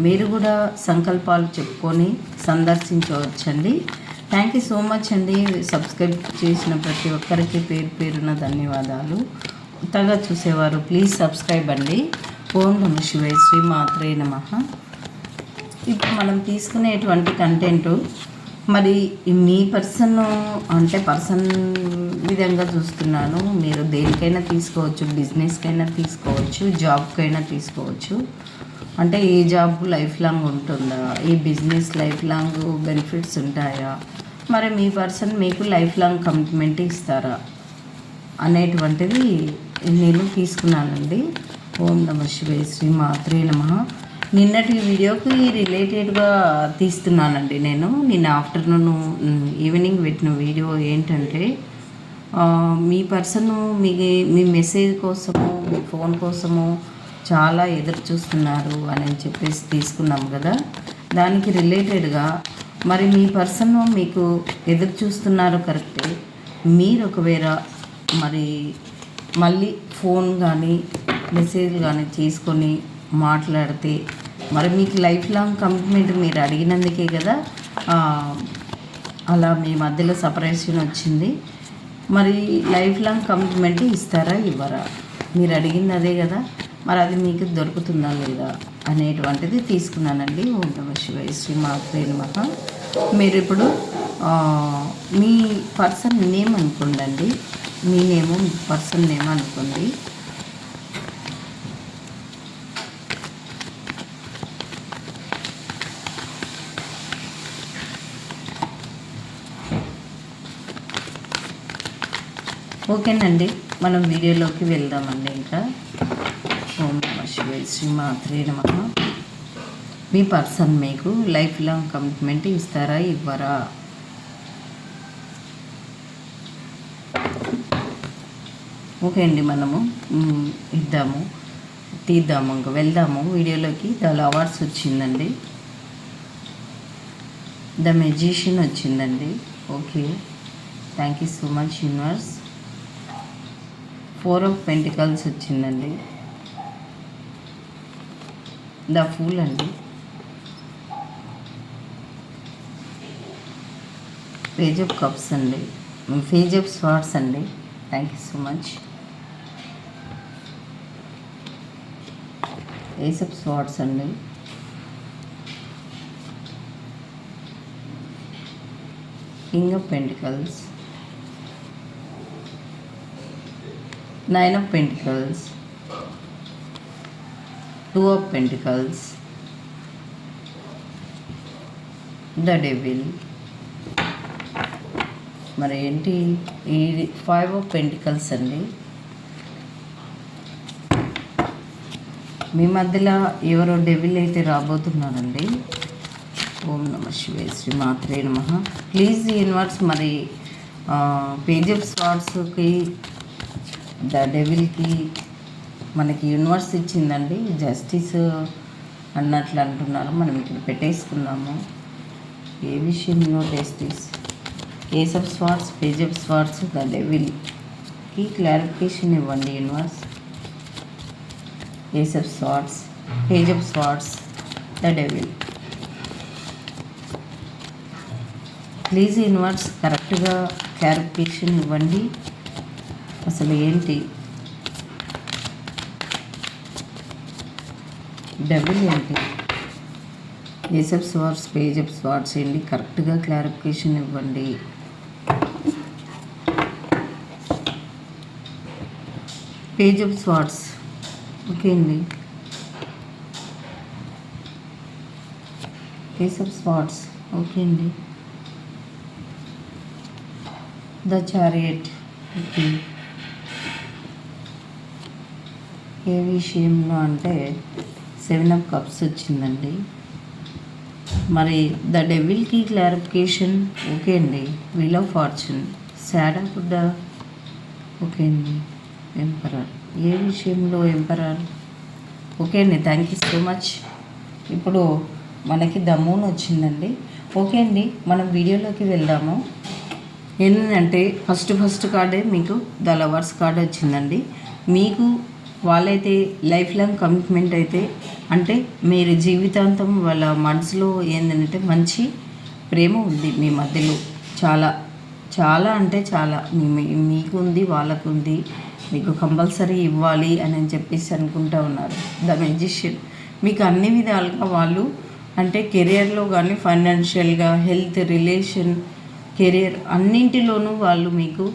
మీరు కూడా సంకల్పాలు చెప్పుకొని సందర్శించవచ్చండి. థ్యాంక్ యూ సో మచ్ అండి. సబ్స్క్రైబ్ చేసిన ప్రతి ఒక్కరికి పేరు పేరున ధన్యవాదాలు. కొత్తగా చూసేవారు ప్లీజ్ సబ్స్క్రైబ్ అండి. ఓం నమ శివాయ శ్రీ మాత్రే నమ. ఇప్పుడు మనం తీసుకునేటువంటి కంటెంట్ మరి మీ పర్సన్ అంటే పర్సన్ విధంగా చూస్తున్నాను. మీరు దేనికైనా తీసుకోవచ్చు బిజినెస్కైనా తీసుకోవచ్చు జాబ్కైనా తీసుకోవచ్చు. అంటే ఈ జాబ్ లైఫ్ లాంగ్ ఉంటుందా? ఈ బిజినెస్ లైఫ్ లాంగ్ బెనిఫిట్స్ ఉంటాయా? మరి మీ పర్సన్ మీకు లైఫ్ లాంగ్ కమిట్మెంట్ ఇస్తారా? అనేటువంటిది నేను తీసుకున్నానండి. ఓం నమ శివే శ్రీ మాత్రే నమ. నిన్నటి వీడియోకి రిలేటెడ్గా తీస్తున్నానండి నేను. నిన్న ఆఫ్టర్నూన్ ఈవినింగ్ పెట్టిన వీడియో ఏంటంటే మీ పర్సన్ మీ మీ మెసేజ్ కోసము మీ ఫోన్ కోసము చాలా ఎదురు చూస్తున్నారు అని చెప్పేసి తీసుకున్నాం కదా. దానికి రిలేటెడ్గా మరి మీ పర్సన్ మీకు ఎదురు చూస్తున్నారు కరెక్టే. మీరు ఒకవేళ మరి మళ్ళీ ఫోన్ కానీ మెసేజ్ కానీ చేసుకొని మాట్లాడితే మరి మీకు లైఫ్ లాంగ్ కమిట్మెంట్ మీరు అడిగినందుకే కదా అలా మీ మధ్యలో సపరేషన్ వచ్చింది. మరి లైఫ్ లాంగ్ కమిట్మెంట్ ఇస్తారా ఇవ్వరా? మీరు అడిగింది అదే కదా. మరి అది మీకు దొరుకుతుందా లేదా అనేటువంటిది తీసుకున్నానండి. ఓం నమ శివాయ శ్రీ మాత్రే నమః. మీరు ఇప్పుడు మీ పర్సన్ నేమ్ అనుకోండి మీ నేము పర్సన్ నేమ్ అనుకోండి. ఓకేనండి. మనం వీడియోలోకి వెళ్దామండి ఇంకా. ఓం నమ శివే శ్రీ మాత్రే నమ మీ పర్సన్ మీకు లైఫ్ లాంగ్ కమిట్మెంట్ ఇస్తారా ఇవ్వరా? ఓకే అండి మనము ఇద్దాము తీద్దాము ఇంకా వెళ్దాము. వీడియోలోకి ద అవార్డ్స్ వచ్చిందండి. ద మెజిషియన్ వచ్చిందండి. Okay. Thank you so much universe. Four of pentacles వచ్చిందండి. ద ఫూల్ అండి. పేజ్ ఆఫ్ కప్స్ అండి. పేజ్ ఆఫ్ స్వార్ట్స్ అండి. Thank you so much. Ace of swords అండి. King of pentacles. Nine of pentacles. Two of pentacles the devil మరి ఏంటి? ఈ five of pentacles అండి. మీ మధ్యలో ఎవరో డెవిల్ అయితే రాబోతున్నారండి. ఓం నమ శివే శ్రీ మాత్రే నమ. ప్లీజ్ యూనివర్స్ మరి పేజ్ ఆఫ్ స్వార్ట్స్కి ద డెవిల్కి మనకి యూనివర్స్ ఇచ్చిందండి. జస్టిస్ అన్నట్లు అంటున్నారు. మనం ఇక్కడ పెట్టేసుకున్నాము. ఏ విషయంలో justice? Ace of swords page of swords the డెవిల్కి clarification ఇవ్వండి universe. Ace of swords page of swords the devil. Please universe కరెక్ట్గా క్లారిఫికేషన్ ఇవ్వండి. అసలు ఏంటి? డబుల్ ఏంటి? ఏసప్ స్వార్ట్స్ పేజ్ స్వార్ట్స్ ఏంటి? కరెక్ట్గా క్లారిఫికేషన్ ఇవ్వండి. పేజప్ స్వార్ట్స్ ఓకే అండి. పేజ్ స్వార్ట్స్ ఓకే అండి. The chariot. ఓకే. ఏ విషయంలో అంటే సెవెన్ ఆఫ్ కప్స్ వచ్చిందండి. మరి ద డెవిల్కి క్లారిఫికేషన్ ఓకే అండి. వీల్ ఆఫ్ ఫార్చ్యూన్ సాడా గుడ్డా ఓకే అండి. ఎంపరర్ ఏ విషయంలో ఎంపరర్ ఓకే అండి. థ్యాంక్ యూ సో మచ్ ఇప్పుడు మనకి ద మూన్ వచ్చిందండి. ఓకే అండి. మనం వీడియోలోకి వెళ్దాము. ఏంటంటే ఫస్ట్ ఫస్ట్ కార్డే మీకు ద లవర్స్ కార్డ్ వచ్చిందండి. మీకు వాళ్ళైతే లైఫ్ లాంగ్ కమిట్మెంట్ అయితే అంటే మీరు జీవితాంతం వాళ్ళ మనసులో ఏంటంటే మంచి ప్రేమ ఉంది మీ మధ్యలో. చాలా చాలా అంటే చాలా. మీ మీకు ఉంది వాళ్ళకు ఉంది మీకు కంపల్సరీ ఇవ్వాలి అని చెప్పేసి అనుకుంటా ఉన్నారు ద మెజిషియన్ మీకు అన్ని విధాలుగా వాళ్ళు అంటే కెరియర్లో కానీ ఫైనాన్షియల్గా హెల్త్ రిలేషన్ కెరియర్ అన్నింటిలోనూ వాళ్ళు మీకు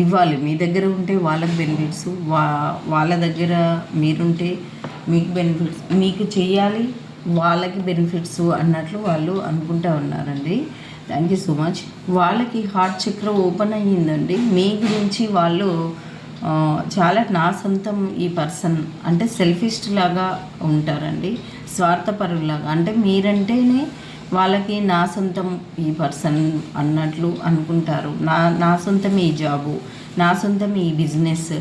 ఇవ్వాలి. మీ దగ్గర ఉంటే వాళ్ళకి బెనిఫిట్స్ వా వాళ్ళ దగ్గర మీరుంటే మీకు బెనిఫిట్స్ మీకు చేయాలి వాళ్ళకి బెనిఫిట్స్ అన్నట్లు వాళ్ళు అనుకుంటా ఉన్నారండి. థ్యాంక్ యూ సో మచ్ వాళ్ళకి హార్ట్ చక్ర ఓపెన్ అయ్యిందండి. మీ గురించి వాళ్ళు చాలా నా సొంతం ఈ పర్సన్ అంటే సెల్ఫిస్ట్ లాగా ఉంటారండి. స్వార్థపరులాగా అంటే మీరంటేనే వాళ్ళకి నా సొంతం ఈ పర్సన్ అన్నట్లు అనుకుంటారు. నా నా సొంతం ఈ జాబు నా సొంతం ఈ బిజినెస్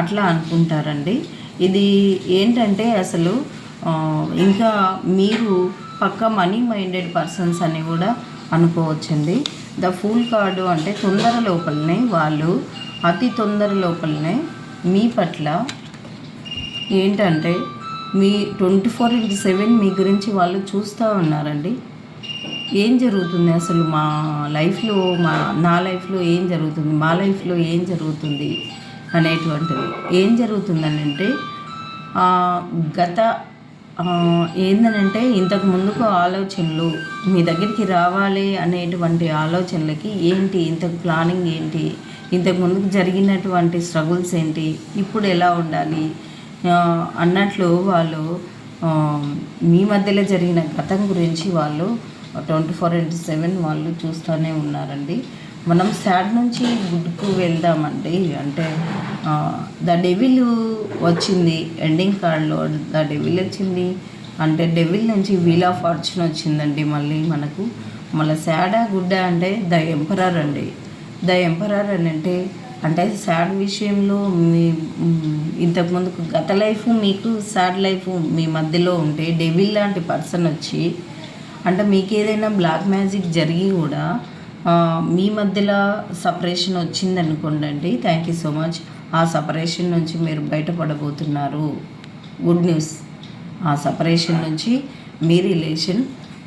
అట్లా అనుకుంటారండి. ఇది ఏంటంటే అసలు ఇంకా మీరు పక్క మనీ మైండెడ్ పర్సన్స్ అని కూడా అనుకోవచ్చండి. ద ఫూల్ కార్డు అంటే తొందర లోపలనే వాళ్ళు అతి తొందర లోపలనే మీ పట్ల ఏంటంటే మీ ట్వంటీ ఫోర్ ఇంటూ సెవెన్ మీ గురించి వాళ్ళు చూస్తూ ఉన్నారండి. ఏం జరుగుతుంది అసలు మా లైఫ్లో మా నా లైఫ్లో ఏం జరుగుతుంది మా లైఫ్లో ఏం జరుగుతుంది అనేటువంటిది. ఏం జరుగుతుందని అంటే గత ఏందనంటే ఇంతకు ముందుకు ఆలోచనలు మీ దగ్గరికి రావాలి అనేటువంటి ఆలోచనలకి ఏంటి ఇంతకు ప్లానింగ్ ఏంటి ఇంతకు ముందుకు జరిగినటువంటి స్ట్రగుల్స్ ఏంటి ఇప్పుడు ఎలా ఉండాలి అన్నట్లు వాళ్ళు మీ మధ్యలో జరిగిన గతం గురించి వాళ్ళు ట్వంటీ ఫోర్ ఇంటూ సెవెన్ వాళ్ళు చూస్తూనే ఉన్నారండి. మనం సాడ్ నుంచి గుడ్కు వెళ్దామండి. అంటే ద డెవిల్ వచ్చింది ఎండింగ్ కార్డ్లో ద డెవిల్ వచ్చింది. అంటే డెవిల్ నుంచి వీల్ ఆఫ్ ఫార్చ్యూన్ వచ్చిందండి మళ్ళీ మనకు. మళ్ళీ శాడా గుడ్డ అంటే ద ఎంపరర్ అండి. ద ఎంపరర్ అని అంటే అంటే సాడ్ విషయంలో మీ ఇంతకుముందు గత లైఫ్ మీకు సాడ్ లైఫ్ మీ మధ్యలో ఉంటే డెవిల్ లాంటి పర్సన్ వచ్చి అంటే మీకు ఏదైనా బ్లాక్ మ్యాజిక్ జరిగి కూడా మీ మధ్యలో సపరేషన్ వచ్చింది అనుకోండి థ్యాంక్ యూ సో మచ్. ఆ సపరేషన్ నుంచి మీరు బయటపడబోతున్నారు. Good news. ఆ సపరేషన్ నుంచి మీ రిలేషన్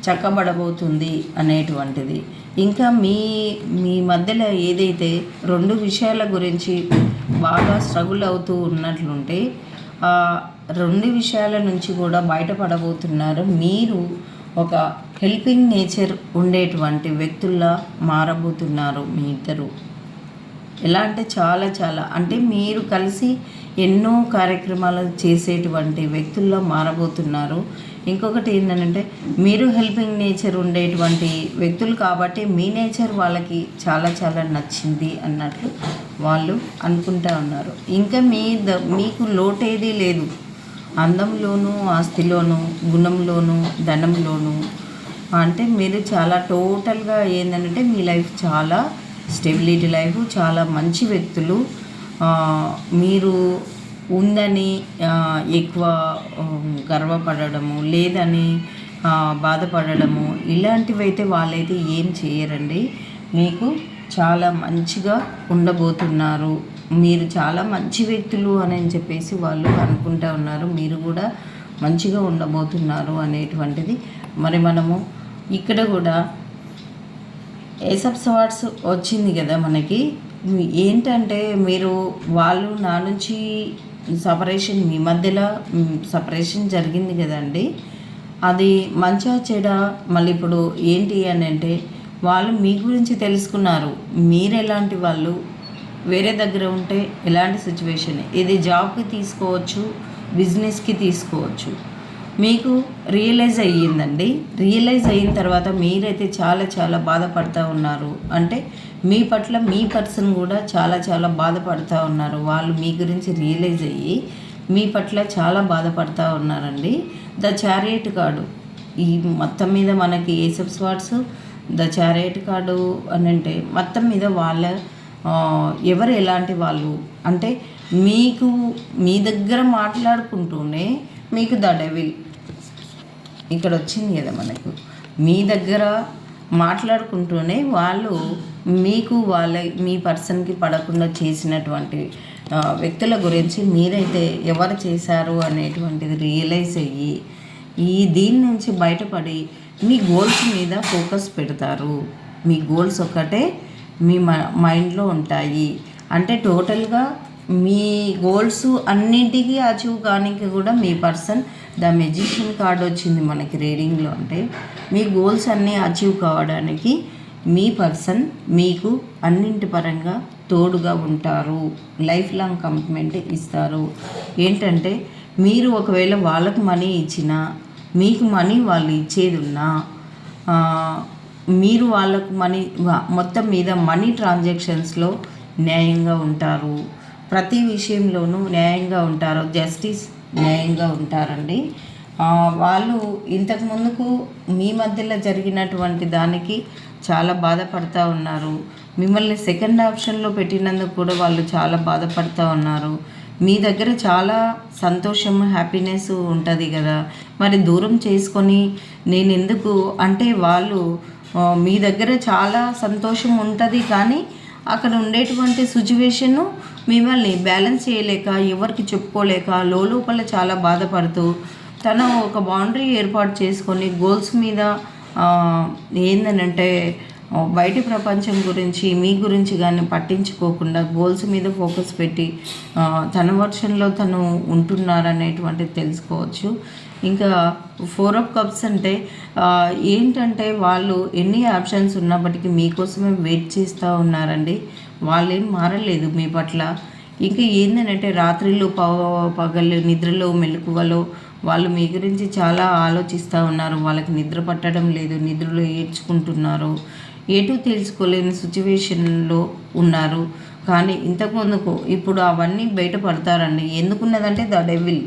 చక్కబడబోతుంది అనేటువంటిది. ఇంకా మీ మీ మధ్యలో ఏదైతే రెండు విషయాల గురించి బాగా స్ట్రగుల్ అవుతూ ఉన్నట్లుంటే ఆ రెండు విషయాల నుంచి కూడా బయటపడబోతున్నారు. మీరు ఒక హెల్పింగ్ నేచర్ ఉండేటువంటి వ్యక్తుల్లా మారబోతున్నారు మీ ఇద్దరు. ఎలా అంటే చాలా చాలా. అంటే మీరు కలిసి ఎన్నో కార్యక్రమాలు చేసేటువంటి వ్యక్తుల్లో మారబోతున్నారు. ఇంకొకటి ఏంటంటే మీరు హెల్పింగ్ నేచర్ ఉండేటువంటి వ్యక్తులు కాబట్టి మీ నేచర్ వాళ్ళకి చాలా చాలా నచ్చింది అన్నట్లు వాళ్ళు అనుకుంటా ఉన్నారు. ఇంకా మీ ద మీకు లోటేది లేదు. అందంలోనూ ఆస్తిలోనూ గుణంలోనూ ధనంలోనూ అంటే మీరు చాలా టోటల్గా ఏంటంటే మీ లైఫ్ చాలా స్టెబిలిటీ లైఫ్ చాలా మంచి వ్యక్తులు. మీరు ఉందని ఎక్కువ గర్వపడడము లేదని బాధపడడము ఇలాంటివైతే వాళ్ళైతే ఏం చేయరండి. మీకు చాలా మంచిగా ఉండబోతున్నారు. మీరు చాలా మంచి వ్యక్తులు అని చెప్పేసి వాళ్ళు అనుకుంటూ ఉన్నారు. మీరు కూడా మంచిగా ఉండబోతున్నారు అనేటువంటిది మరి మనము ఇక్కడ కూడా ఏసప్ అవార్డ్స్ వచ్చింది కదా మనకి. ఏంటంటే మీరు వాళ్ళు నా నుంచి సపరేషన్ మీ మధ్యలో సపరేషన్ జరిగింది కదండి. అది మంచిగా చెడ మళ్ళీ ఇప్పుడు ఏంటి అని అంటే వాళ్ళు మీ గురించి తెలుసుకున్నారు. మీరు ఎలాంటి వాళ్ళు? వేరే దగ్గర ఉంటే ఎలాంటి సిచ్యువేషన్ ఇది జాబ్కి తీసుకోవచ్చు బిజినెస్కి తీసుకోవచ్చు. మీకు రియలైజ్ అయ్యిందండి. రియలైజ్ అయిన తర్వాత మీరైతే చాలా చాలా బాధపడుతూ ఉన్నారు. అంటే మీ పట్ల మీ పర్సన్ కూడా చాలా చాలా బాధపడుతూ ఉన్నారు. వాళ్ళు మీ గురించి రియలైజ్ అయ్యి మీ పట్ల చాలా బాధపడుతూ ఉన్నారండి. ద చారియట్ కార్డు ఈ మొత్తం మీద మనకి ఏసెప్ స్వాట్స్ ద చారియట్ కార్డు అని అంటే మొత్తం మీద వాళ్ళ ఎవరు ఎలాంటి వాళ్ళు? అంటే మీకు మీ దగ్గర మాట్లాడుకుంటూనే మీకు ద డెవిల్ ఇక్కడ వచ్చింది కదా మనకు. మీ దగ్గర మాట్లాడుకుంటూనే వాళ్ళు మీకు వాళ్ళ మీ పర్సన్కి పడకుండా చేసినటువంటి వ్యక్తుల గురించి మీరైతే ఎవరు చేశారు అనేటువంటిది రియలైజ్ అయ్యి ఈ దీని నుంచి బయటపడి మీ గోల్స్ మీద ఫోకస్ పెడతారు. మీ గోల్స్ ఒక్కటే మీ మైండ్లో ఉంటాయి. అంటే టోటల్గా మీ గోల్స్ అన్నింటికీ అచీవ్ కానికి కూడా మీ పర్సన్ ద మెజిషియన్ కార్డ్ వచ్చింది మనకి రీడింగ్లో. అంటే మీ గోల్స్ అన్నీ అచీవ్ కావడానికి మీ పర్సన్ మీకు అన్నింటి పరంగా తోడుగా ఉంటారు. లైఫ్ లాంగ్ కమిట్మెంట్ ఇస్తారు. ఏంటంటే మీరు ఒకవేళ వాళ్ళకు మనీ ఇచ్చినా మీకు మనీ వాళ్ళు ఇచ్చేది ఉన్నా మీరు వాళ్ళకు మనీ మొత్తం మీద మనీ ట్రాన్సాక్షన్స్లో న్యాయంగా ఉంటారు. ప్రతి విషయంలోనూ న్యాయంగా ఉంటారు. జస్టిస్ న్యాయంగా ఉంటారండి. వాళ్ళు ఇంతకు ముందుకు మీ మధ్యలో జరిగినటువంటి దానికి చాలా బాధపడుతూ ఉన్నారు. మిమ్మల్ని సెకండ్ ఆప్షన్లో పెట్టినందుకు కూడా వాళ్ళు చాలా బాధపడుతూ ఉన్నారు. మీ దగ్గర చాలా సంతోషం హ్యాపీనెస్ ఉంటుంది కదా. మరి దూరం చేసుకొని నేను ఎందుకు? అంటే వాళ్ళు మీ దగ్గర చాలా సంతోషం ఉంటుంది కానీ అక్కడ ఉండేటువంటి సిచ్యువేషను మిమ్మల్ని బ్యాలెన్స్ చేయలేక ఎవరికి చెప్పుకోలేక లోపల చాలా బాధపడుతూ తను ఒక బౌండరీ ఏర్పాటు చేసుకొని గోల్స్ మీద ఆ, ఏందనంటే బయటి ప్రపంచం గురించి మీ గురించి కానీ పట్టించుకోకుండా గోల్స్ మీద ఫోకస్ పెట్టి తన వర్షన్లో తను ఉంటున్నారనేటువంటిది తెలుసుకోవచ్చు. ఇంకా ఫోర్ ఆఫ్ కప్స్ అంటే ఏంటంటే వాళ్ళు ఎన్ని ఆప్షన్స్ ఉన్నప్పటికీ మీకోసమే వెయిట్ చేస్తూ ఉన్నారండి. వాళ్ళేం మారలేదు మీ పట్ల. ఇంకా ఏంటంటే రాత్రిలో పవ పగలు నిద్రలో మెలకువలో వాళ్ళు మీ గురించి చాలా ఆలోచిస్తూ ఉన్నారు. వాళ్ళకి నిద్ర పట్టడం లేదు నిద్రలో ఏడ్చుకుంటున్నారు. ఎటు తెలుసుకోలేని సిచ్యువేషన్లో ఉన్నారు. కానీ ఇంతకుముందుకు ఇప్పుడు అవన్నీ బయటపడతారండి. ఎందుకున్నదంటే ద డెవిల్.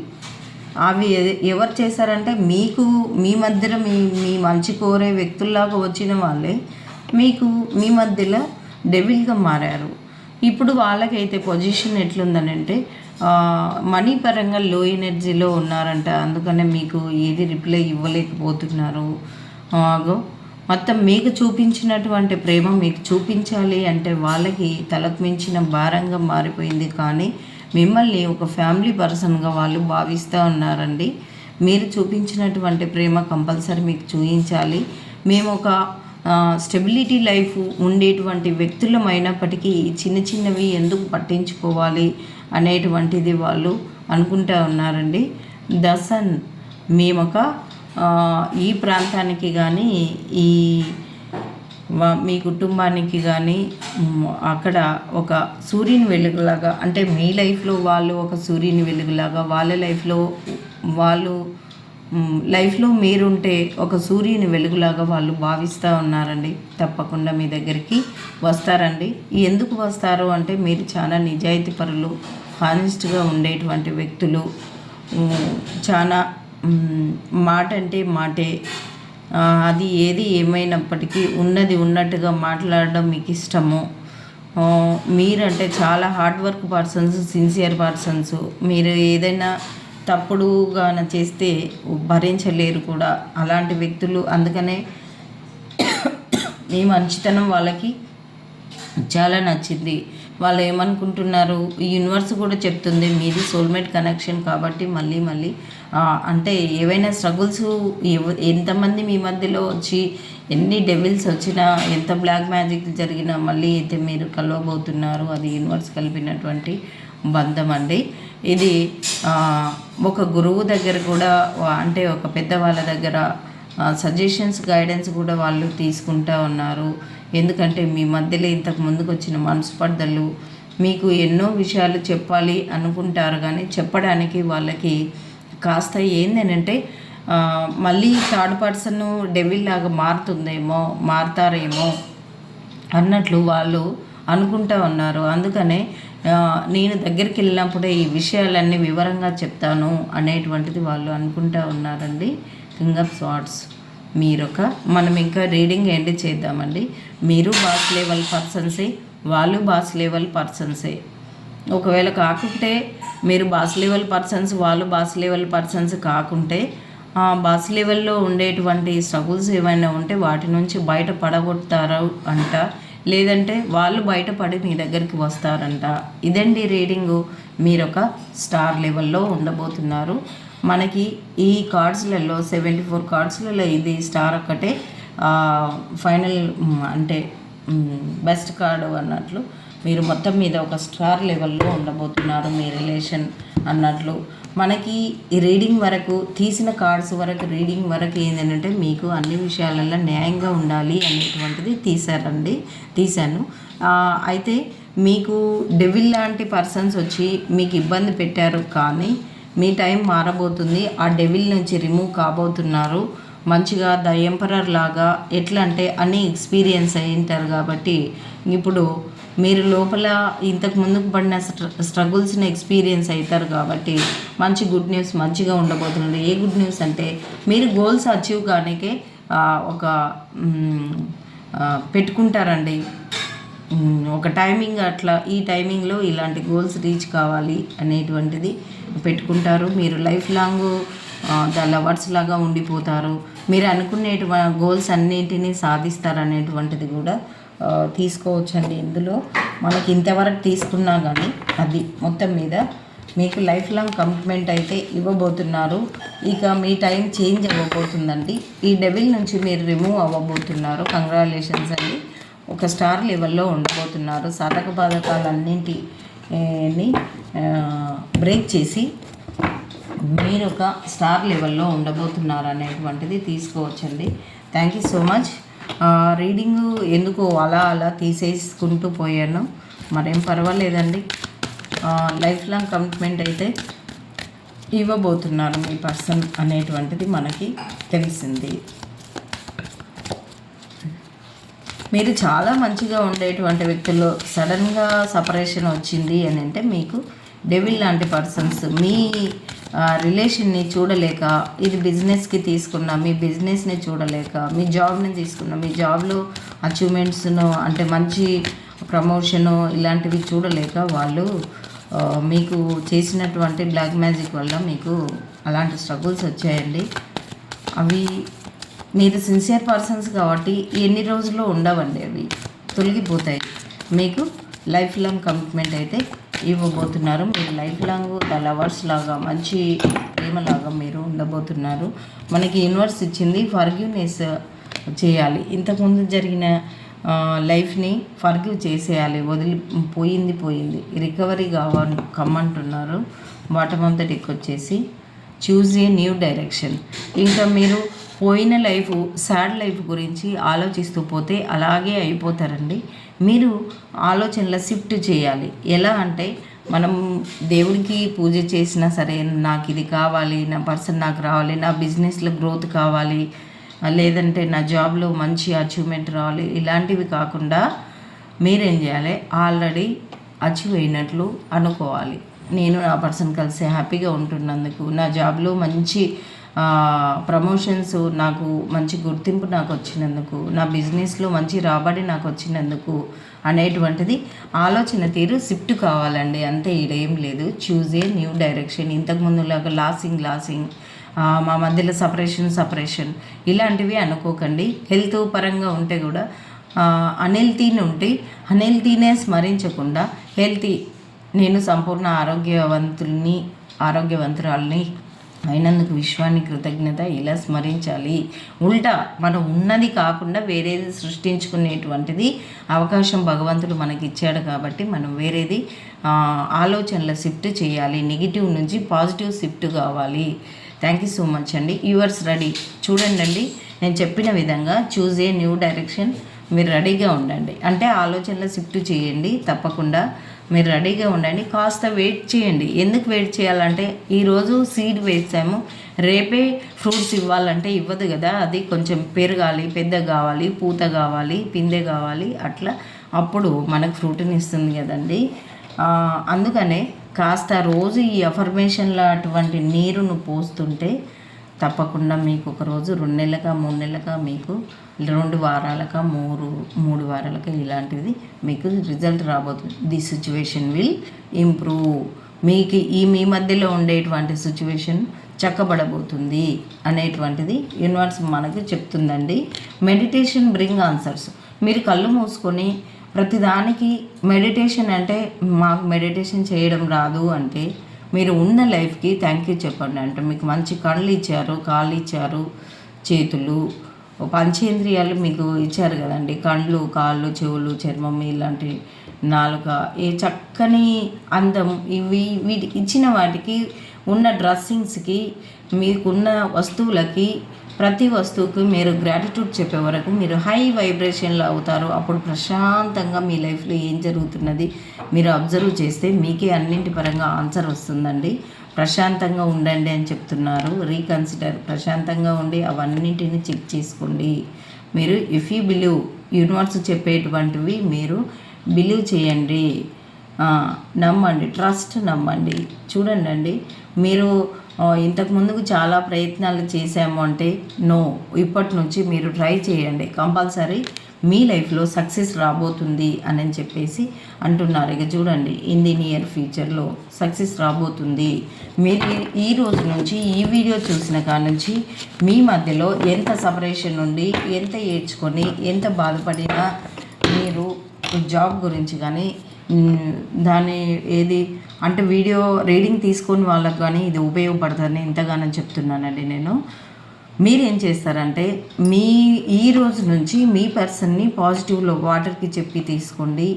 అవి ఎవరు చేశారంటే మీకు మీ మధ్యలో మీ మీ మంచి కోరే వ్యక్తుల్లాగా వచ్చిన వాళ్ళే. మీకు మీ మధ్యలో డెవిల్గా మారారు. ఇప్పుడు వాళ్ళకైతే పొజిషన్ ఎట్లుందనంటే మనీ పరంగా లో ఎనర్జీలో ఉన్నారంట. అందుకనే మీకు ఏది రిప్లై ఇవ్వలేకపోతున్నారు. మొత్తం మీకు చూపించినటువంటి ప్రేమ మీకు చూపించాలి అంటే వాళ్ళకి తలకు మించిన భారంగా మారిపోయింది. కానీ మిమ్మల్ని ఒక ఫ్యామిలీ పర్సన్గా వాళ్ళు భావిస్తూ ఉన్నారండి. మీరు చూపించినటువంటి ప్రేమ కంపల్సరీ మీకు చూపించాలి మేము ఒక స్టెబిలిటీ లైఫ్ ఉండేటువంటి వ్యక్తులమైనప్పటికీ చిన్న చిన్నవి ఎందుకు పట్టించుకోవాలి అనేటువంటిది వాళ్ళు అనుకుంటా ఉన్నారండి. దసన్ మేమొక ఈ ప్రాంతానికి కానీ ఈ మీ కుటుంబానికి కానీ అక్కడ ఒక సూర్యుని వెలుగులాగా అంటే మీ లైఫ్లో వాళ్ళు ఒక సూర్యుని వెలుగులాగా వాళ్ళ లైఫ్లో వాళ్ళు లైఫ్లో మీరుంటే ఒక సూర్యుని వెలుగులాగా వాళ్ళు భావిస్తూ ఉన్నారండి. తప్పకుండా మీ దగ్గరికి వస్తారండి. ఎందుకు వస్తారు అంటే మీరు చాలా నిజాయితీ పరులు హానెస్ట్గా ఉండేటువంటి వ్యక్తులు. చాలా మాట అంటే మాటే. అది ఏది ఏమైనప్పటికీ ఉన్నది ఉన్నట్టుగా మాట్లాడడం మీకు ఇష్టము. మీరంటే చాలా hard work persons sincere persons. మీరు ఏదైనా తప్పుడుగాన చేస్తే భరించలేరు కూడా. అలాంటి వ్యక్తులు అందుకనే మీ మంచితనం వాళ్ళకి చాలా నచ్చింది. వాళ్ళు ఏమనుకుంటున్నారు? ఈ యూనివర్స్ కూడా చెప్తుంది మీది సోల్మేట్ కనెక్షన్ కాబట్టి మళ్ళీ మళ్ళీ అంటే ఏవైనా స్ట్రగుల్స్ ఎంతమంది మీ మధ్యలో వచ్చి ఎన్ని డెవిల్స్ వచ్చినా ఎంత బ్లాక్ మ్యాజిక్ జరిగినా మళ్ళీ అయితే మీరు కలవబోతున్నారు. అది యూనివర్స్ కలిపినటువంటి బంధం అండి. ఇది ఒక గురువు దగ్గర కూడా అంటే ఒక పెద్దవాళ్ళ దగ్గర సజెషన్స్ గైడెన్స్ కూడా వాళ్ళు తీసుకుంటా ఉన్నారు. ఎందుకంటే మీ మధ్యలో ఇంతకు ముందుకు వచ్చిన మనస్పర్ధలు మీకు ఎన్నో విషయాలు చెప్పాలి అనుకుంటారు కానీ చెప్పడానికి వాళ్ళకి కాస్త ఏందనంటే మళ్ళీ థర్డ్ పర్సన్ డెవిల్ లాగా మారుతుందేమో మారుతారేమో అన్నట్లు వాళ్ళు అనుకుంటా ఉన్నారు. అందుకనే నేను దగ్గరికి వెళ్ళినప్పుడే ఈ విషయాలన్నీ వివరంగా చెప్తాను అనేటువంటిది వాళ్ళు అనుకుంటా ఉన్నారండి. కింగ్ ఆఫ్ స్వాట్స్ మీరొక మనం ఇంకా రీడింగ్ ఏంటి చేద్దామండి. మీరు బాస్ లెవెల్ పర్సన్సే వాళ్ళు బాస్ లెవెల్ పర్సన్సే. ఒకవేళ కాకుంటే మీరు బాస్ లెవెల్ పర్సన్స్ వాళ్ళు బాస్ లెవెల్ పర్సన్స్ కాకుంటే ఆ బాస్ లెవెల్లో ఉండేటువంటి స్ట్రగుల్స్ ఏమైనా ఉంటే వాటి నుంచి బయట పడగొడతారు అంట. లేదంటే వాళ్ళు బయటపడి మీ దగ్గరికి వస్తారంట. ఇదండి రీడింగు. మీరు ఒక స్టార్ లెవెల్లో ఉండబోతున్నారు. మనకి ఈ కార్డ్స్లలో సెవెంటీ ఫోర్ కార్డ్స్లలో ఇది స్టార్ ఒక్కటే. ఫైనల్ అంటే బెస్ట్ కార్డు అన్నట్లు మీరు మొత్తం మీద ఒక స్టార్ లెవెల్లో ఉండబోతున్నారు మీ రిలేషన్. అన్నట్లు మనకి ఈ రీడింగ్ వరకు తీసిన కార్డ్స్ వరకు రీడింగ్ వరకు ఏంటంటే మీకు అన్ని విషయాలలో న్యాయంగా ఉండాలి అనేటువంటిది తీశారండి తీశాను. అయితే మీకు డెవిల్ లాంటి పర్సన్స్ వచ్చి మీకు ఇబ్బంది పెట్టారు కానీ మీ టైం మారబోతుంది. ఆ డెవిల్ నుంచి రిమూవ్ కాబోతున్నారు. మంచిగా ద ఎంపరర్ లాగా ఎట్లా అంటే అన్ని ఎక్స్పీరియన్స్ అయి ఉంటారు కాబట్టి ఇప్పుడు మీరు లోపల ఇంతకు ముందుకు పడిన స్ట్రగుల్స్ని ఎక్స్పీరియన్స్ అవుతారు కాబట్టి మంచి గుడ్ న్యూస్ మంచిగా ఉండబోతున్నారు ఏ గుడ్ న్యూస్ అంటే మీరు గోల్స్ అచీవ్ కానికే ఒక పెట్టుకుంటారండి. ఒక టైమింగ్ అట్లా ఈ టైమింగ్లో ఇలాంటి గోల్స్ రీచ్ కావాలి అనేటువంటిది పెట్టుకుంటారు. మీరు లైఫ్ లాంగ్ ద లవర్స్ లాగా ఉండిపోతారు. మీరు అనుకునేటువంటి గోల్స్ అన్నింటినీ సాధిస్తారు అనేటువంటిది కూడా తీసుకోవచ్చండి. ఇందులో మనకి ఇంతవరకు తీసుకున్నా కానీ అది మొత్తం మీద మీకు లైఫ్ లాంగ్ కమిట్మెంట్ అయితే ఇవ్వబోతున్నారు. ఇక మీ టైం చేంజ్ అవ్వబోతుందండి. ఈ డెవిల్ నుంచి మీరు రిమూవ్ అవ్వబోతున్నారు. కంగ్రాచులేషన్స్ అండి. ఒక స్టార్ లెవెల్లో ఉండబోతున్నారు. సాధక బాధకాలన్నింటిని బ్రేక్ చేసి మీరు ఒక స్టార్ లెవెల్లో ఉండబోతున్నారు అనేటువంటిది తీసుకోవచ్చండి. Thank you so much. Reading ఎందుకు అలా అలా తీసేసుకుంటూ పోయాను? మరేం పర్వాలేదండి. లైఫ్ లాంగ్ కమిట్మెంట్ అయితే ఇవ్వబోతున్నారు మీ పర్సన్ అనేటువంటిది మనకి తెలిసింది. మీరు చాలా మంచిగా ఉండేటువంటి వ్యక్తుల్లో సడన్గా సపరేషన్ వచ్చింది అని అంటే మీకు డెవిల్ లాంటి పర్సన్స్ మీ రిలేషన్ని చూడలేక ఇది బిజినెస్కి తీసుకున్న మీ బిజినెస్ని చూడలేక మీ జాబ్ని తీసుకున్న మీ జాబ్లో అచీవ్మెంట్స్ను అంటే మంచి ప్రమోషను ఇలాంటివి చూడలేక వాళ్ళు మీకు చేసినటువంటి బ్లాక్ మ్యాజిక్ వల్ల మీకు అలాంటి స్ట్రగుల్స్ వచ్చాయండి. అవి మీరు సిన్సియర్ పర్సన్స్ కాబట్టి ఎన్ని రోజుల్లో ఉండవండి అవి. తొలగిపోతాయి. మీకు లైఫ్ లాంగ్ కమిట్మెంట్ అయితే ఇవ్వబోతున్నారు. మీరు లైఫ్ లాంగ్ ద లవర్స్ లాగా మంచి ప్రేమలాగా మీరు ఉండబోతున్నారు. మనకి యూనివర్స్ ఇచ్చింది ఫర్గ్యూనెస్ చేయాలి. ఇంతకుముందు జరిగిన లైఫ్ని ఫర్గ్యూ చేసేయాలి. వదిలి పోయింది పోయింది. రికవరీ కావాలి కమ్మంటున్నారు. బాటమ్ ఆఫ్ ద డెక్ వచ్చేసి చూజ్ ఏ న్యూ డైరెక్షన్. ఇంకా మీరు పోయిన లైఫ్ సాడ్ లైఫ్ గురించి ఆలోచిస్తూ పోతే అలాగే అయిపోతారండి. మీరు ఆలోచనల షిఫ్ట్ చేయాలి. ఎలా అంటే మనం దేవుడికి పూజ చేసినా సరే నాకు ఇది కావాలి నా పర్సన్ నాకు రావాలి నా బిజినెస్లో గ్రోత్ కావాలి లేదంటే నా జాబ్లో మంచి అచీవ్మెంట్ రావాలి ఇలాంటివి కాకుండా మీరేం చేయాలి? ఆల్రెడీ అచీవ్ అయినట్లు అనుకోవాలి. నేను నా పర్సన్ కలిసి హ్యాపీగా ఉంటున్నందుకు నా జాబ్లో మంచి ప్రమోషన్స్ నాకు మంచి గుర్తింపు నాకు వచ్చినందుకు నా బిజినెస్లో మంచి రాబడి నాకు వచ్చినందుకు అనేటువంటిది ఆలోచన తీరు షిఫ్ట్ కావాలండి. అంతే ఇదేం లేదు. చూజ్ ఏ న్యూ డైరెక్షన్ ఇంతకుముందులాగా లాసింగ్ లాసింగ్ మా మధ్యలో సపరేషన్ సపరేషన్ ఇలాంటివి అనుకోకండి. హెల్త్ పరంగా ఉంటే కూడా అన్హెల్తీని ఉంటే అన్హెల్తీనే స్మరించకుండా హెల్తీ నేను సంపూర్ణ ఆరోగ్యవంతుల్ని ఆరోగ్యవంతురాల్ని అయినందుకు విశ్వాన్ని కృతజ్ఞత ఇలా స్మరించాలి. ఉల్టా మనం ఉన్నది కాకుండా వేరేది సృష్టించుకునేటువంటిది అవకాశం భగవంతుడు మనకి ఇచ్చాడు కాబట్టి మనం వేరేది ఆలోచనల షిఫ్ట్ చేయాలి. నెగిటివ్ నుంచి పాజిటివ్ షిఫ్ట్ కావాలి. థ్యాంక్ యూ సో మచ్ అండి. యూవర్స్ రెడీ చూడండి అండి నేను చెప్పిన విధంగా చూజ్ ఏ న్యూ డైరెక్షన్ మీరు రెడీగా ఉండండి. అంటే ఆలోచనలు షిఫ్ట్ చేయండి తప్పకుండా. మీరు రెడీగా ఉండండి. కాస్త వెయిట్ చేయండి. ఎందుకు వెయిట్ చేయాలంటే ఈరోజు సీడ్ వేసాము. రేపే ఫ్రూట్స్ ఇవ్వాలంటే ఇవ్వదు కదా. అది కొంచెం పెరగాలి పెద్ద కావాలి పూత కావాలి పిందె కావాలి అట్లా. అప్పుడు మనకు ఫ్రూట్ని ఇస్తుంది కదండి. అందుకనే కాస్త రోజు ఈ అఫర్మేషన్లో అటువంటి నీరును పోస్తుంటే తప్పకుండా మీకు ఒక రోజు రెండు నెలలుగా మూడు నెలలుగా మీకు రెండు వారాలక మూడు మూడు వారాలక ఇలాంటిది మీకు రిజల్ట్ రాబోతుంది ది సిచ్యువేషన్ విల్ ఇంప్రూవ్ మీకు ఈ మీ మధ్యలో ఉండేటువంటి సిచ్యువేషన్ చక్కబడబోతుంది అనేటువంటిది యూనివర్స్ మనకు చెప్తుందండి. మెడిటేషన్ బ్రింగ్ ఆన్సర్స్ మీరు కళ్ళు మూసుకొని ప్రతిదానికి మెడిటేషన్ అంటే మాకు మెడిటేషన్ చేయడం రాదు అంటే మీరు ఉన్న లైఫ్కి థ్యాంక్ యూ చెప్పండి. అంటే మీకు మంచి కళ్ళు ఇచ్చారు కాళ్ళు ఇచ్చారు చేతులు పంచేంద్రియాలు మీకు ఇచ్చారు కదండి. కళ్ళు కాళ్ళు చెవులు చర్మం ఇలాంటి నాలుక ఏ చక్కని అందం ఇవి వీటికి ఇచ్చిన వాటికి ఉన్న డ్రెస్సింగ్స్కి మీకున్న వస్తువులకి ప్రతి వస్తువుకి మీరు గ్రాటిట్యూడ్ చెప్పే వరకు మీరు హై వైబ్రేషన్లో అవుతారు. అప్పుడు ప్రశాంతంగా మీ లైఫ్లో ఏం జరుగుతున్నది మీరు అబ్జర్వ్ చేస్తే మీకే అన్నింటి పరంగా ఆన్సర్ వస్తుందండి. ప్రశాంతంగా ఉండండి అని చెప్తున్నారు. రీకన్సిడర్ ప్రశాంతంగా ఉండి అవన్నింటిని చెక్ చేసుకోండి. మీరు ఇఫ్ యూ బిలీవ్ యూనివర్స్ చెప్పేటువంటివి మీరు బిలీవ్ చేయండి. నమ్మండి. ట్రస్ట్ నమ్మండి. చూడండి అండి మీరు ఇంతకు ముందుకు చాలా ప్రయత్నాలు చేసాము అంటే నో ఇప్పటి నుంచి మీరు ట్రై చేయండి. కంపల్సరీ మీ లైఫ్లో సక్సెస్ రాబోతుంది అని చెప్పేసి అంటున్నారు. ఇక చూడండి ఇన్ ది నియర్ ఫ్యూచర్లో సక్సెస్ రాబోతుంది. మీరు ఈ రోజు నుంచి ఈ వీడియో చూసిన కాడ నుంచి మీ మధ్యలో ఎంత సపరేషన్ ఉండి ఎంత ఏడ్చుకొని ఎంత బాధపడినా మీరు జాబ్ గురించి కానీ దాని ఏది అంటే వీడియో రీడింగ్ తీసుకొని వాళ్ళకు కానీ ఇది ఉపయోగపడుతుందని ఎంతగానో చెప్తున్నానండి నేను. మీరేం చేస్తారంటే మీ ఈ రోజు నుంచి మీ పర్సన్ని పాజిటివ్లో వాటర్కి చెప్పి తీసుకోండి.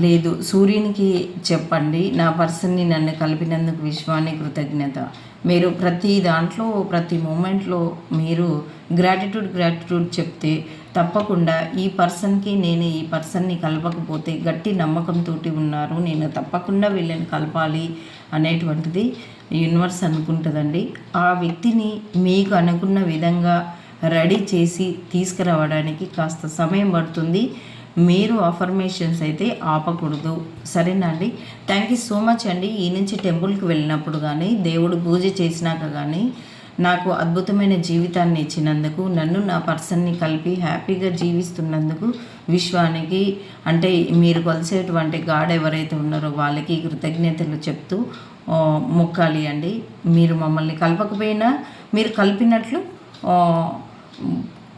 లేదు సూర్యునికి చెప్పండి. నా పర్సన్ని నన్ను కలిపినందుకు విశ్వాన్ని కృతజ్ఞత. మీరు ప్రతి దాంట్లో ప్రతి మూమెంట్లో మీరు గ్రాటిట్యూడ్ గ్రాటిట్యూడ్ చెప్తే తప్పకుండా ఈ పర్సన్కి నేను ఈ పర్సన్ని కలపకపోతే గట్టి నమ్మకంతో ఉన్నారు. నేను తప్పకుండా వీళ్ళని కలపాలి అనేటువంటిది యూనివర్స్ అనుకుంటుందండి. ఆ వ్యక్తిని మీకు అనుకున్న విధంగా రెడీ చేసి తీసుకురావడానికి కాస్త సమయం పడుతుంది. మీరు అఫర్మేషన్స్ అయితే ఆపకూడదు. సరేనా అండి? థ్యాంక్ యూ సో మచ్ అండి. ఈ నుంచి టెంపుల్కి వెళ్ళినప్పుడు కానీ దేవుడు పూజ చేసినాక కానీ నాకు అద్భుతమైన జీవితాన్ని ఇచ్చినందుకు నన్ను నా పర్సన్ని కలిపి హ్యాపీగా జీవిస్తున్నందుకు విశ్వానికి అంటే మీరు కొలిసేటువంటి గాడ్ ఎవరైతే ఉన్నారో వాళ్ళకి కృతజ్ఞతలు చెప్తూ మొక్కాలి అండి. మీరు మమ్మల్ని కలపకపోయినా మీరు కలిపినట్లు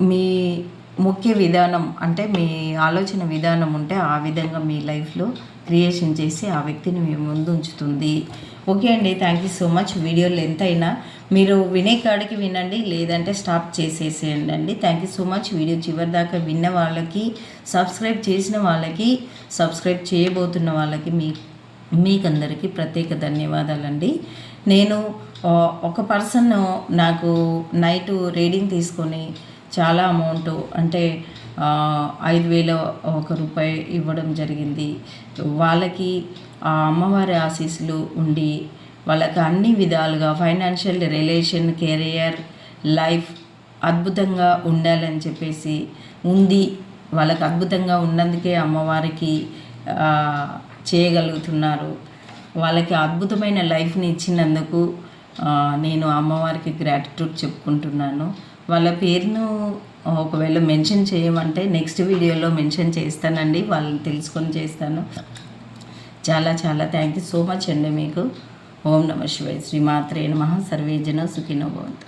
మీ ముఖ్య విధానం అంటే మీ ఆలోచన విధానం ఉంటే ఆ విధంగా మీ లైఫ్లో క్రియేషన్ చేసి ఆ వ్యక్తిని మీ ముందు ఉంచుతుంది ఓకే అండి thank you so much video length అయినా మీరు వినే కాడికి వినండి లేదంటే స్టాప్ చేసేసేయండి అండి. Thank you so much video చివరి దాకా విన్న వాళ్ళకి సబ్స్క్రైబ్ చేసిన వాళ్ళకి సబ్స్క్రైబ్ చేయబోతున్న వాళ్ళకి మీ మీకందరికీ ప్రత్యేక ధన్యవాదాలండి. నేను ఒక పర్సన్ నాకు నైట్ రీడింగ్ తీసుకొని చాలా అమౌంట్ అంటే ఐదు వేల ఒక రూపాయి ఇవ్వడం జరిగింది. వాళ్ళకి ఆ అమ్మవారి ఆశీస్సులు ఉండి వాళ్ళకి అన్ని విధాలుగా ఫైనాన్షియల్ రిలేషన్ కెరియర్ లైఫ్ అద్భుతంగా ఉండాలని చెప్పేసి ఉంది. వాళ్ళకి అద్భుతంగా ఉన్నందుకే అమ్మవారికి చేయగలుగుతున్నారు. వాళ్ళకి అద్భుతమైన లైఫ్ని ఇచ్చినందుకు నేను అమ్మవారికి గ్రాటిట్యూడ్ చెప్పుకుంటున్నాను. వాళ్ళ పేరును ఒకవేళ మెన్షన్ చేయమంటే నెక్స్ట్ వీడియోలో మెన్షన్ చేస్తానండి. వాళ్ళని తెలుసుకొని చేస్తాను. చాలా చాలా థ్యాంక్ యూ సో మచ్ అండి మీకు. ఓం నమ శివాయ. శ్రీమాత్రే నమ. సర్వేజన సుఖినో భవంతు.